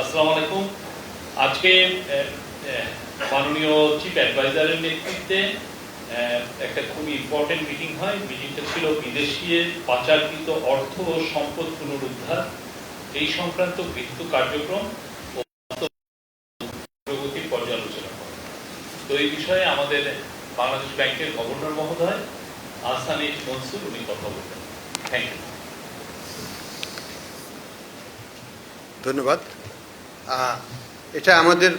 আসসালামু আলাইকুম। আজকে মাননীয় চিফ অ্যাডভাইজারের নেতৃত্বে একটা খুব ইম্পর্টেন্ট মিটিং হয়। মিটিংটা ছিল বিদেশি পাচারকৃত অর্থ ও সম্পদ পুনরুদ্ধার। এই সংক্রান্ত বৃত্ত কার্যক্রম ও প্রগতির পর্যালোচনা করে। তো এই বিষয়ে আমাদের বাংলাদেশ ব্যাংকের গভর্নর মহোদয় এইচ মনসুর, উনি কথা বলবেন। থ্যাংক ইউ ধন্যবাদ। এটা আমাদের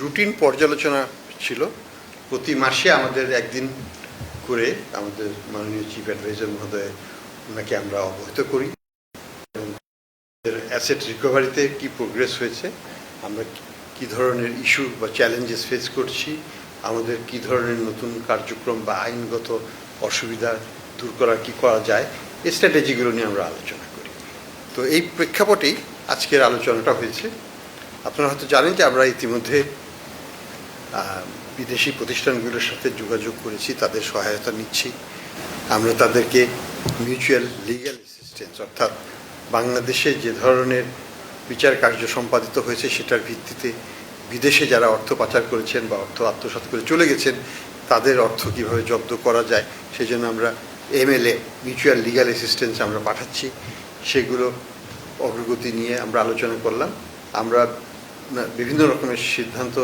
রুটিন পর্যালোচনা ছিল। প্রতি মাসে আমাদের একদিন করে আমাদের মাননীয় চিফ অ্যাডভাইজার মহোদয় ওনাকে আমরা অবহিত করি। এবং অ্যাসেট রিকভারিতে কি প্রোগ্রেস হয়েছে, আমরা কি- ধরনের ইস্যু বা চ্যালেঞ্জেস ফেস করছি, আমাদের কি ধরনের নতুন কার্যক্রম বা আইনগত অসুবিধা দূর করার কি করা যায়, এই স্ট্র্যাটেজিগুলো নিয়ে আমরা আলোচনা করি। তো এই প্রেক্ষাপটেই আজকের আলোচনাটা হয়েছে। আপনারা হয়তো জানেন যে আমরা ইতিমধ্যে বিদেশি প্রতিষ্ঠানগুলোর সাথে যোগাযোগ করেছি, তাদের সহায়তা নিচ্ছি। আমরা তাদেরকে মিউচুয়াল লিগ্যাল অ্যাসিস্ট্যান্স অর্থাৎ বাংলাদেশে যে ধরনের বিচার কার্য সম্পাদিত হয়েছে, সেটার ভিত্তিতে বিদেশে যারা অর্থ পাচার করেছেন বা অর্থ আত্মসাৎ করে চলে গেছেন, তাদের অর্থ কীভাবে জব্দ করা যায় সেই জন্য আমরা এমএলএ মিউচুয়াল লিগ্যাল অ্যাসিস্ট্যান্স আমরা পাঠাচ্ছি। সেগুলো অগ্রগতি নিয়ে আমরা আলোচনা করলাম। আমরা বিভিন্ন রকমের সিদ্ধান্ত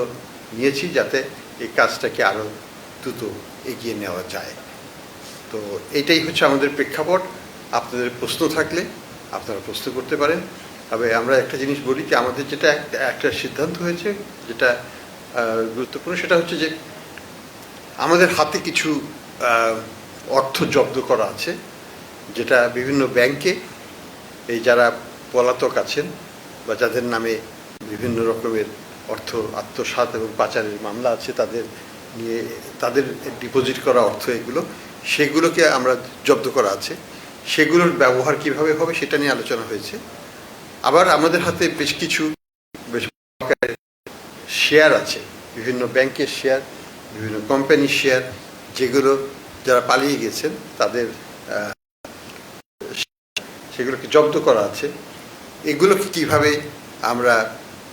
নিয়েছি যাতে এই কাজটাকে আরও দ্রুত এগিয়ে নেওয়া যায়। তো এটাই হচ্ছে আমাদের প্রেক্ষাপট। আপনাদের প্রশ্ন থাকলে আপনারা প্রশ্ন করতে পারেন। তবে আমরা একটা জিনিস বলি যে, আমাদের যেটা একটা- সিদ্ধান্ত হয়েছে যেটা গুরুত্বপূর্ণ সেটা হচ্ছে যে, আমাদের হাতে কিছু অর্থ জব্দ করা আছে, যেটা বিভিন্ন ব্যাংকে এই যারা পলাতক আছেন বা যাদের নামে বিভিন্ন রকমের অর্থ, আত্মসাৎ এবং পাচারের মামলা আছে তাদের নিয়ে, তাদের ডিপোজিট করা অর্থ এগুলো, সেগুলোকে আমরা জব্দ করা আছে। সেগুলোর ব্যবহার কীভাবে হবে সেটা নিয়ে আলোচনা হয়েছে। আবার আমাদের হাতে বেশ কিছু শেয়ার আছে। বিভিন্ন ব্যাংকের শেয়ার, বিভিন্ন কোম্পানির শেয়ার, যেগুলো যারা পালিয়ে গেছেন, তাদের সেগুলোকে জব্দ করা আছে। এগুলোকে কীভাবে আমরা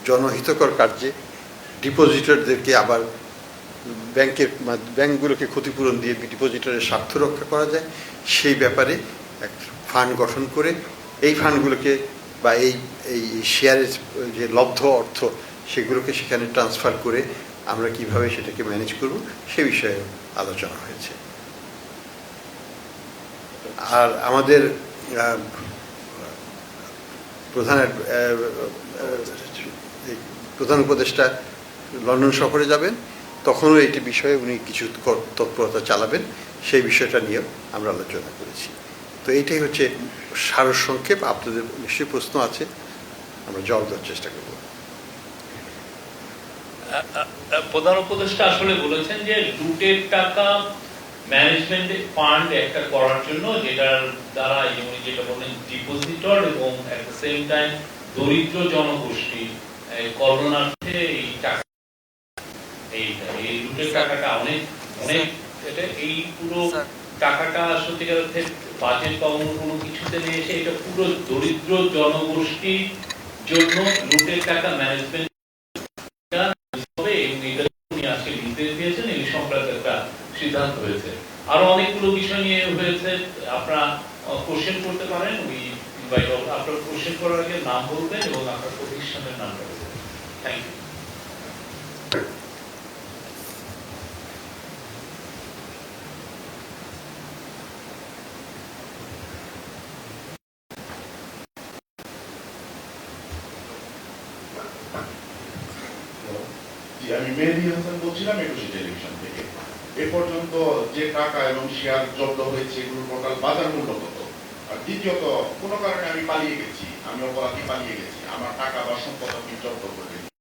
জনহিতকর কার্যে ডিপোজিটরদেরকে আবার ব্যাংকের ব্যাংকগুলোকে ক্ষতিপূরণ দিয়ে ডিপোজিটরের স্বার্থ রক্ষা করা যায়, সেই ব্যাপারে এক ফান্ড গঠন করে এই ফান্ডগুলোকে বা এই এই শেয়ারের যে লব্ধ অর্থ সেগুলোকে সেখানে ট্রান্সফার করে আমরা কীভাবে সেটাকে ম্যানেজ করব সে বিষয়ে আলোচনা হয়েছে। আর আমাদের প্রধান প্রধান উপদেষ্টা লন্ডন সফরে যাবেন, তখনও এটি বিষয়ে উনি কিছু তৎপরতা চালাবেন, সেই বিষয়টা নিয়েও আমরা আলোচনা করেছি। তো এইটাই হচ্ছে সারসংক্ষেপ আপনাদের নিশ্চয়ই প্রশ্ন আছে, আমরা জবাব দেওয়ার চেষ্টা করব। প্রধান উপদেষ্টা আসলে বলেছেন যে লুটের টাকা ম্যানেজমেন্ট ফান্ড একটা করার জন্য যেটার দ্বারা যেটা বলেন ডিপোজিটর এবং এট দ্য সেম টাইম দরিদ্র জনগোষ্ঠী এই করোনাতে এই টাকা এইটা এই লুটের টাকাটা অনেক অনেক এটা এই পুরো টাকাটা সত্যিকার অর্থে বাজেট বা অন্য কোনো কিছুতে নিয়ে এসে এটা পুরো দরিদ্র জনগোষ্ঠীর জন্য লুটের টাকা ম্যানেজমেন্ট এই সিদ্ধান্ত হয়েছে। আরও অনেকগুলো বিষয় নিয়ে হয়েছে আপনারা কোশ্চেন করতে পারেন উই আপনার কোশ্চেন করার আগে নাম বলবেন এবং আপনার প্রতিষ্ঠানের নামটা বলবেন। ইউ জি আমি মেহেদি হাসান বলছিলাম, একুশে টেলিভিশন থেকে। এ পর্যন্ত যে টাকা এবং শেয়ার জব্দ হয়েছে, এগুলোর টোটাল বাজার মূল্য কত? আর দ্বিতীয়ত, কোনো কারণে আমি পালিয়ে গেছি, আমি অপরাধী পালিয়ে গেছি, আমার টাকা বা সম্পদ আপনি জব্দ করবেন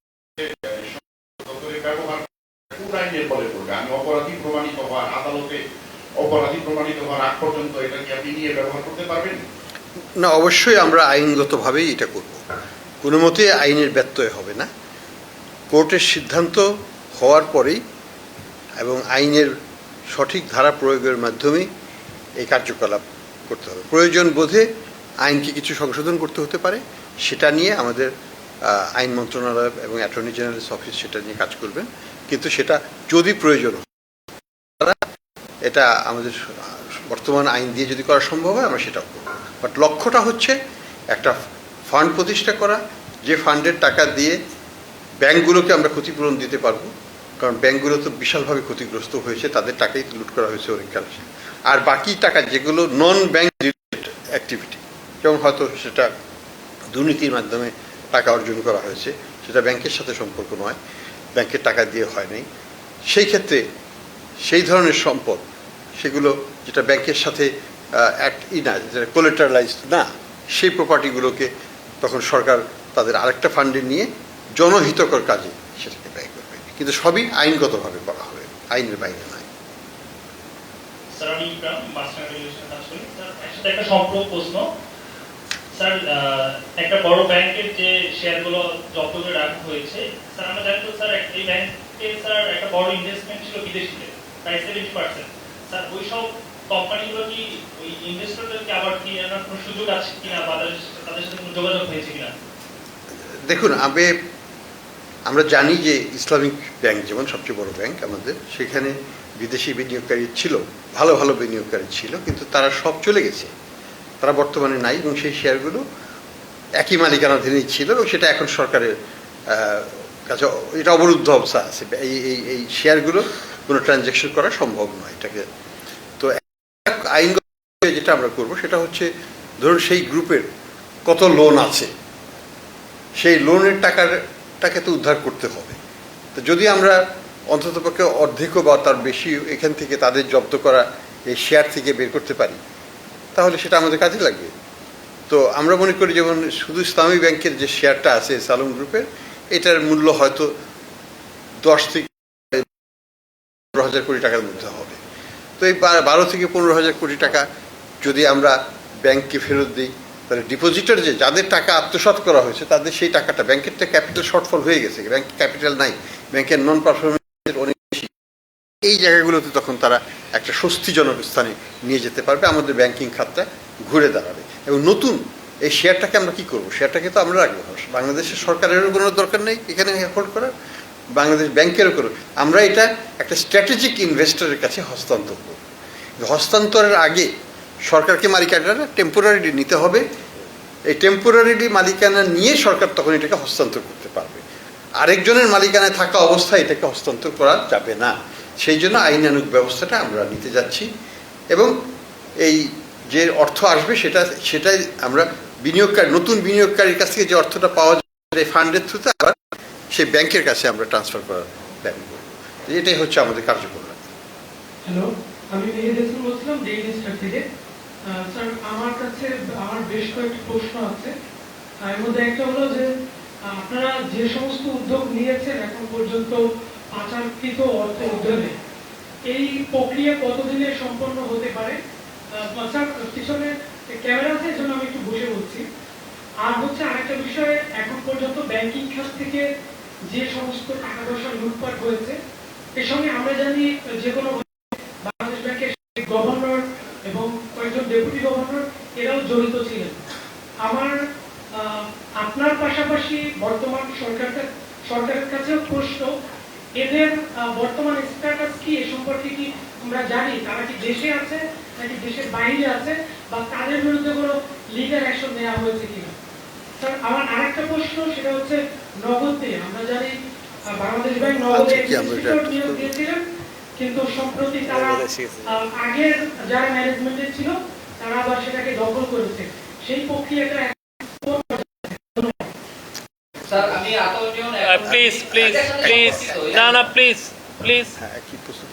না, অবশ্যই আমরা আইনগতভাবেই এটা করব। কোনো মতে আইনের ব্যত্যয় হবে না। কোর্টের সিদ্ধান্ত হওয়ার পরেই এবং আইনের সঠিক ধারা প্রয়োগের মাধ্যমে এই কার্যকলাপ করতে হবে। প্রয়োজন বোধে আইনকে কিছু সংশোধন করতে হতে পারে, সেটা নিয়ে আমাদের আইন মন্ত্রণালয় এবং অ্যাটর্নি জেনারেলস অফিস সেটা নিয়ে কাজ করবেন। কিন্তু সেটা যদি প্রয়োজন তারা এটা আমাদের বর্তমান আইন দিয়ে যদি করা সম্ভব হয়, আমরা সেটাও করব। বাট লক্ষ্যটা হচ্ছে একটা ফান্ড প্রতিষ্ঠা করা, যে ফান্ডের টাকা দিয়ে ব্যাংকগুলোকে আমরা ক্ষতিপূরণ দিতে পারব। কারণ ব্যাংকগুলো তো বিশালভাবে ক্ষতিগ্রস্ত হয়েছে, তাদের টাকাই লুট করা হয়েছে অনেককাল আর বাকি টাকা, যেগুলো নন ব্যাংক রিলেটেড অ্যাক্টিভিটি যেমন হয়তো সেটা দুর্নীতির মাধ্যমে টাকা অর্জন করা হয়েছে, সেটা ব্যাংকের সাথে সম্পর্ক নয়, ব্যাংকের টাকা দিয়ে হয় নাই। সেই ক্ষেত্রে সেই ধরনের সম্পদ, সেগুলো যেটা ব্যাংকের সাথে অ্যাক্ট ই না, যেটা কোলেটারালাইজড না, সেই প্রপার্টিগুলোকে তখন সরকার তাদের আরেকটা ফান্ডে নিয়ে জনহিতকর কাজে সেটাকে ব্যয় করবে কিন্তু সবই আইনগতভাবে করা হবে, আইনের বাইরে নয়। একটা সম্পর্ক প্রশ্ন। স্যার একটা বড় ব্যাংকের যে শেয়ারগুলো রাখা হয়েছে, স্যার, আমরা জানি তো, স্যার এই ব্যাংকে, স্যার, একটা বড় ইনভেস্টমেন্ট ছিল বিদেশিতে প্রায় সেভেন্টি পার্সেন্ট স্যার কোম্পানিগুলো কি ওই ইনভেস্টরদেরকে আবার কি আনার কোনো সুযোগ আছে কিনা বা তাদের সাথে যোগাযোগ হয়েছে কিনা? দেখুন, আমি, আমরা জানি যে ইসলামিক ব্যাংক যেমন সবচেয়ে বড় ব্যাংক আমাদের, সেখানে বিদেশি বিনিয়োগকারী ছিল, ভালো ভালো বিনিয়োগকারী ছিল, কিন্তু তারা সব চলে গেছে। তারা বর্তমানে নাই এবং সেই শেয়ারগুলো একই মালিকানাধীনই ছিল এবং সেটা এখন সরকারের কাছে এটা অবরুদ্ধ অবস্থা আছে। এই এই শেয়ারগুলো কোনো ট্রানজ্যাকশন করা সম্ভব নয় এটাকে। তো আইনগত যেটা আমরা করব সেটা হচ্ছে ধরুন সেই গ্রুপের কত লোন আছে, সেই লোনের টাকাটাকে তো উদ্ধার করতে হবে। তো যদি আমরা অন্ততপক্ষে অর্ধেকও বা তার বেশি এখান থেকে তাদের জব্দ করা এই শেয়ার থেকে বের করতে পারি তাহলে সেটা আমাদের কাজে লাগবে তো আমরা মনে করি যেমন শুধু ইসলামী ব্যাংকের যে শেয়ারটা আছে সালম গ্রুপের, এটার মূল্য হয়তো দশ থেকে পনেরো হাজার কোটি টাকার মধ্যে হবে। তো এই বারো থেকে পনেরো হাজার কোটি টাকা যদি আমরা ব্যাংককে ফেরত দিই, তাহলে ডিপোজিটর যে যাদের টাকা আত্মসাৎ করা হয়েছে, তাদের সেই টাকাটা ব্যাংকের তো ক্যাপিটাল শর্টফল হয়ে গেছে। ব্যাংক ক্যাপিটাল নাই, ব্যাংকের নন পারফরমেন্সের অনেক এই জায়গাগুলোতে তখন তারা একটা স্বস্তিজনক স্থানে নিয়ে যেতে পারবে, আমাদের ব্যাংকিং খাতটা ঘুরে দাঁড়াবে। এবং নতুন এই শেয়ারটাকে আমরা কি করব? শেয়ারটাকে তো আমরা রাখব। বাংলাদেশের সরকারেরও কোনো দরকার নেই এখানে হোল্ড করার, বাংলাদেশ ব্যাংকেরও করো আমরা এটা একটা স্ট্র্যাটেজিক ইনভেস্টরের কাছে হস্তান্তর করব। হস্তান্তরের আগে সরকারকে মালিকানাটা টেম্পোরারিলি নিতে হবে। এই টেম্পোরারিলি মালিকানা নিয়ে সরকার তখন এটাকে হস্তান্তর করতে পারবে। আরেকজনের মালিকানায় থাকা অবস্থায় এটাকে হস্তান্তর করা যাবে না। সেই জন্য আইনানুগ ব্যবস্থাটা আমরা নিতে যাচ্ছি। এবং এই যে অর্থ আসবে সেটা, সেটাই আমরা বিনিয়োগকারী, নতুন বিনিয়োগকারীর কাছ থেকে যে অর্থটা পাওয়া যাবে এই ফান্ডের থ্রুতে আবার সেই ব্যাংকের কাছে আমরা ট্রান্সফার করার প্ল্যান করব। এটাই হচ্ছে আমাদের কার্যক্রম। হ্যালো আমি মেহেদ বলছিলাম স্যার আমার কাছে, আমার বেশ কয়েকটি প্রশ্ন আছে। এর মধ্যে একটা হলো যে, আপনারা যে সমস্ত উদ্যোগ নিয়েছেন এখন পর্যন্ত পাচারকৃত অর্থ উদ্যোগে। এই প্রক্রিয়া কতদিনে সম্পন্ন হতে পারে? স্যার পিছনে ক্যামেরা আছে আমি একটু বসে বলছি। আর হচ্ছে আরেকটা বিষয়, এখন পর্যন্ত ব্যাংকিং খাত থেকে যে সমস্ত টাকা পয়সা লুটপাট হয়েছে, এর সঙ্গে আমরা জানি যে কোনো বাংলাদেশ ব্যাংকের গভর্নর এবং কয়েকজন ডেপুটি গভর্নর, এরাও জড়িত ছিলেন। আমার আপনার পাশাপাশি বর্তমান সরকারটা সরকারের কাছেও প্রশ্ন এদের বর্তমান স্ট্যাটাস কি এ সম্পর্কে কি আমরা জানি? তারা কি দেশে আছে নাকি দেশের বাইরে আছে? বা তাদের বিরুদ্ধে কোনো লিগাল অ্যাকশন নেওয়া হয়েছে কিনা? স্যার আমার আরেকটা প্রশ্ন সেটা হচ্ছে নগদ। দিয়ে আমরা জানি বাংলাদেশ ব্যাংক নগদে আচ্ছা, কি আমরা এটা administrator নিয়োগ দিয়েছিলেন কিন্তু সম্প্রতি তারা আহ, আগের যারা ম্যানেজমেন্টে ছিল তারা আবার সেটাকে দখল করেছে। সেই প্রক্রিয়াটা প্লিজ প্লিজ প্লিজ না না প্লিজ প্লিজ হ্যাঁ প্রস্তুত?